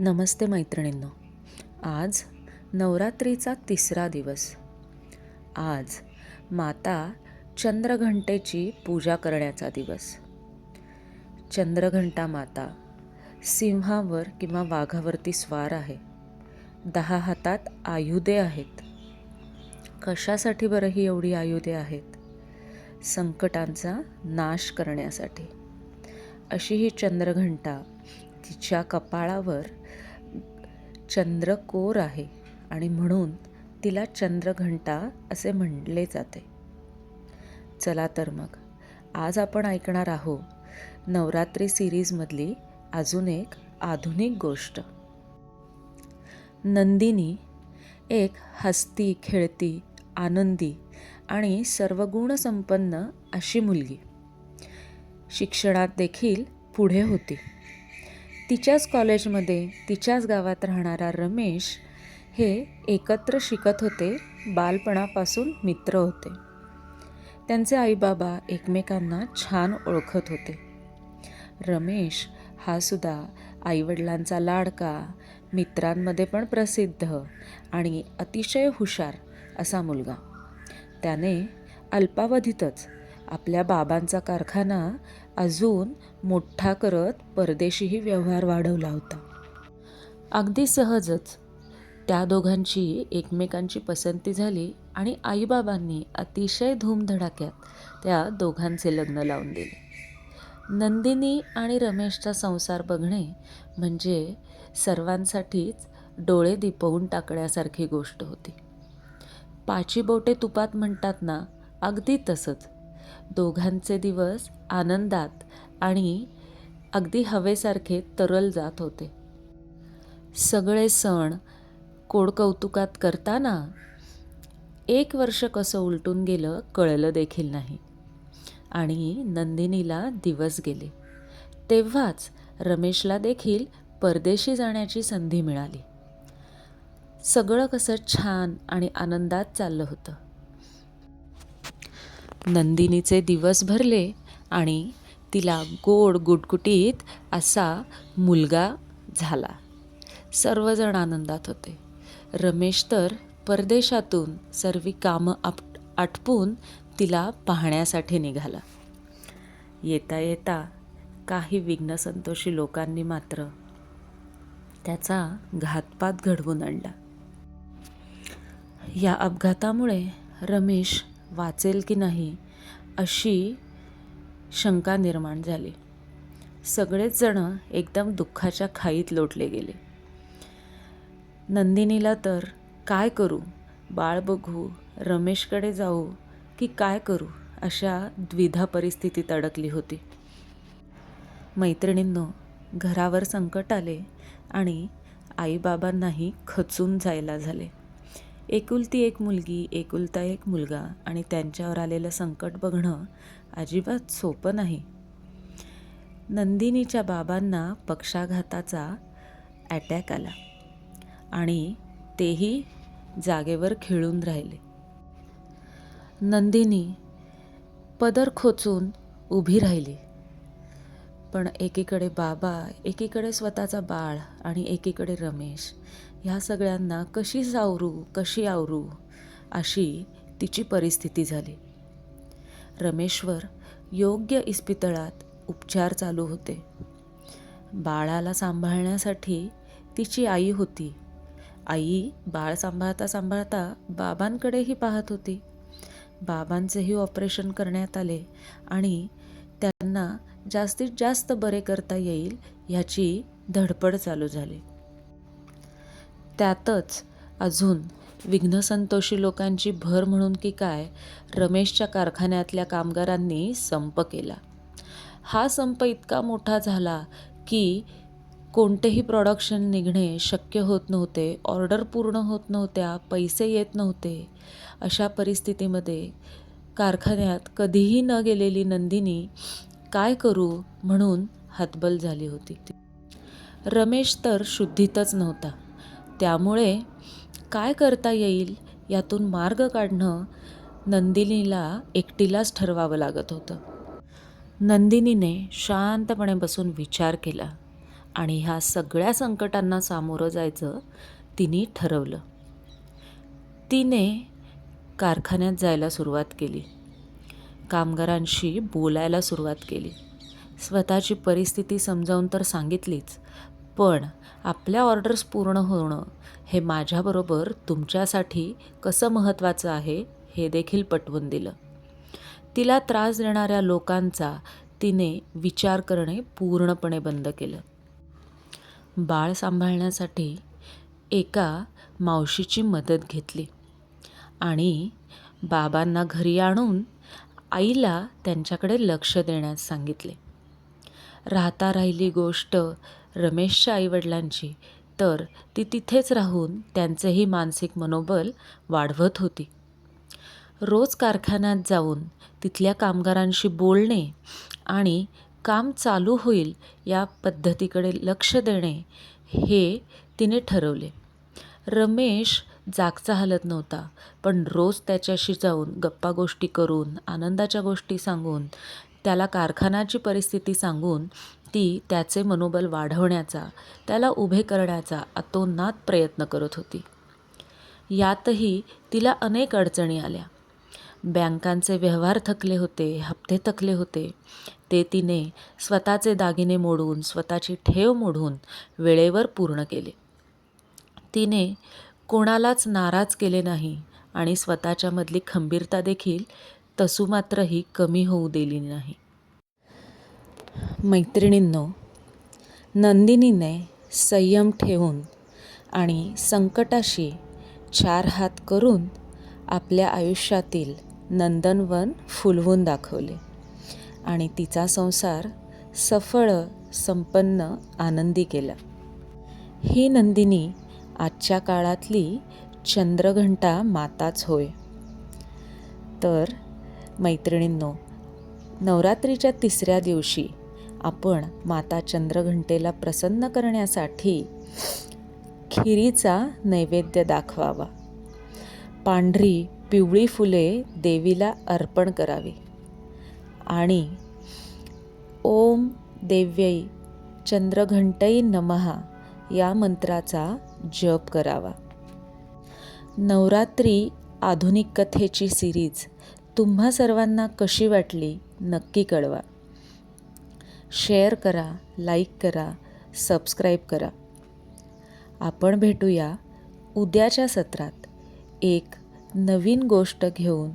नमस्ते मैत्रिणींनो. आज नवरात्रीचा तिसरा दिवस. आज माता चंद्रघंटेची पूजा करण्याचा दिवस. चंद्रघंटा माता सिंहावर किंवा वाघावरती स्वार आहे. दहा हातात आयुधे आहेत. कशासाठी बरं ही एवढी आयुधे आहेत? संकटांचा नाश करण्यासाठी. अशी ही चंद्रघंटा तिच्या कपाळावर चंद्रकोर आहे आणि म्हणून तिला चंद्रघंटा असे म्हणले जाते. चला तर मग आज आपण ऐकणार आहोत नवरात्री सिरीजमधली अजून एक आधुनिक गोष्ट. नंदिनी एक हसती खेळती आनंदी आणि सर्वगुणसंपन्न अशी मुलगी. शिक्षणात देखील पुढे होती. तिच्याच कॉलेजमध्ये तिच्याच गावात राहणारा रमेश हे एकत्र शिकत होते बालपणापासून मित्र होते. त्यांचे आईबाबा एकमेकांना छान ओळखत होते. रमेश हा सुद्धा आईवडिलांचा लाडका मित्रांमध्ये पण प्रसिद्ध आणि अतिशय हुशार असा मुलगा. त्याने अल्पावधीतच आपल्या बाबांचा कारखाना अजून मोठा करत परदेशीही व्यवहार वाढवला होता. अगदी सहजच. त्या दोघांची एकमेकांची पसंती झाली आणि आईबाबांनी अतिशय धूमधडाक्यात त्या दोघांचे लग्न लावून दिले. नंदिनी आणि रमेशचा संसार बघणे म्हणजे सर्वांसाठीच डोळे दिपवून टाकण्यासारखी गोष्ट होती. पाची बोटे तुपात म्हणतात ना अगदी तसंच. दोघांचे दिवस आनंदात आणि अगदी हवेसारखे तरल जात होते. सगळे सण कोडकौतुकात करताना एक वर्ष कसं उलटून गेलं कळलं देखील नाही. आणि नंदिनीला दिवस गेले. तेव्हाच रमेशला देखील परदेशी जाण्याची संधी मिळाली. सगळं कसं छान आणि आनंदात चाललं होतं. नंदिनीचे दिवस भरले आणि तिला गोड गुटगुटीत असा मुलगा झाला. सर्वजण आनंदात होते. रमेश तर परदेशातून सर्व कामं आप आटपून तिला पाहण्यासाठी निघाला. येता येता काही विघ्नसंतोषी लोकांनी मात्र त्याचा घातपात घडवून आणला. या अपघातामुळे रमेश वाचेल की नाही अशी शंका निर्माण झाली. सगळेच जण एकदम दुःखाच्या खाईत लोटले गेले. नंदिनीला तर काय करू? बाळ बघू रमेशकडे जाऊ की काय करू? अशा द्विधा परिस्थितीत अडकली होती. मैत्रिणींनो घरावर संकट आले आणि आईबाबांनाही खचून जायला झाले. एकुलती एक मुलगी एकुलता एक मुलगा आणि त्यांच्यावर आलेलं संकट बघणं अजिबात सोपं नाही. नंदिनीच्या बाबांना पक्षाघाताचा अटॅक आला आणि तेही जागेवर खेळून राहिले. नंदिनी पदर खोचून उभी राहिली. पण एकीकडे बाबा एकीकडे स्वतःचा बाळ आणि एकीकडे रमेश. ह्या सगळ्यांना कशी सावरू कशी आवरू? अशी तिची परिस्थिती झाली. रमेश्वर योग्य इस्पितळात उपचार चालू होते. बाळाला सांभाळण्यासाठी तिची आई होती. आई बाळ सांभाळता सांभाळता बाबांकडेही पाहत होती. बाबांचेही ऑपरेशन करण्यात आले आणि त्यांना जास्तीत जास्त बरे करता येईल ह्याची धडपड चालू झाली. त्यातच अजून विघ्नसंतोषी लोकांची भर म्हणून की काय रमेशच्या कारखान्यातल्या कामगारांनी संप केला. हा संप इतका मोठा झाला की कोणतेही प्रॉडक्शन निघणे शक्य होत नव्हते ऑर्डर पूर्ण होत नव्हत्या पैसे येत नव्हते. अशा परिस्थितीमध्ये कारखान्यात कधीही न गेलेली नंदिनी काय करू? म्हणून हतबल झाली होती. रमेश तर शुद्धीतच नव्हता. त्यामुळे काय करता येईल यातून मार्ग काढणं नंदिनीला एकटीलाच ठरवावं लागत होतं. नंदिनीने शांतपणे बसून विचार केला आणि ह्या सगळ्या संकटांना सामोरं जायचं तिने ठरवलं. तिने कारखान्यात जायला सुरुवात केली. कामगारांशी बोलायला सुरुवात केली. स्वतःची परिस्थिती समजावून तर सांगितलीच पण आपल्या ऑर्डर्स पूर्ण होणं हे माझ्याबरोबर तुमच्यासाठी कसं महत्त्वाचं आहे हे देखील पटवून दिलं. तिला त्रास देणाऱ्या लोकांचा तिने विचार करणे पूर्णपणे बंद केलं. बाळ सांभाळण्यासाठी एका मावशीची मदत घेतली. आणि बाबांना घरी आणून आईला त्यांच्याकडे लक्ष देण्यास सांगितले. राहता राहिली गोष्ट रमेशच्या आईवडिलांची तर ती तिथेच राहून त्यांचेही मानसिक मनोबल वाढवत होती. रोज कारखान्यात जाऊन तिथल्या कामगारांशी बोलणे आणि काम चालू होईल या पद्धतीकडे लक्ष देणे हे तिने ठरवले. रमेश जागचा हलत नव्हता. पण रोज त्याच्याशी जाऊन गप्पा गोष्टी करून आनंदाच्या गोष्टी सांगून त्याला कारखान्याची परिस्थिती सांगून ती त्याचे मनोबल वाढवण्याचा त्याला उभे करण्याचा अतोनात प्रयत्न करत होती. यातही तिला अनेक अडचणी आल्या. बँकांचे व्यवहार थकले होते हप्ते थकले होते. ते तिने स्वतःचे दागिने मोडून स्वतःची ठेव मोडून वेळेवर पूर्ण केले. तिने कोणालाच नाराज केले नाही आणि स्वतःच्यामधली खंबीरता देखील तसू मात्रही कमी होऊ दिली नाही. मैत्रिणींनो नंदिनीने संयम ठेवून आणि संकटाशी चार हात करून आपल्या आयुष्यातील नंदनवन फुलवून दाखवले आणि तिचा संसार सफळ संपन्न आनंदी केला. ही नंदिनी आजच्या काळातली चंद्रघंटा माताच होय. तर मैत्रिणींनो नवरात्रीच्या तिसऱ्या दिवशी आपण माता चंद्रघंटेला प्रसन्न करण्यासाठी खिरीचा नैवेद्य दाखवावा. पांढरी पिवळी फुले देवीला अर्पण करावी. आणि ओम देव्यई चंद्रघंटई नमहा या मंत्राचा जप करावा. नवरात्री आधुनिक कथेची सिरीज तुम्हा सर्वांना कशी वाटली नक्की कळवा. शेअर करा लाईक करा सबस्क्राईब करा. आपण भेटूया उद्याच्या सत्रात एक नवीन गोष्ट घेऊन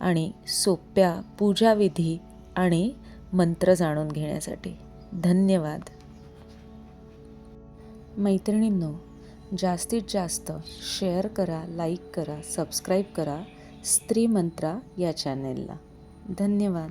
आणि सोप्या पूजाविधी आणि मंत्र जाणून घेण्यासाठी. धन्यवाद. मैत्रिणींनो जास्तीत जास्त शेअर करा लाईक करा सबस्क्राईब करा स्त्री मंत्रा या चॅनेलला धन्यवाद.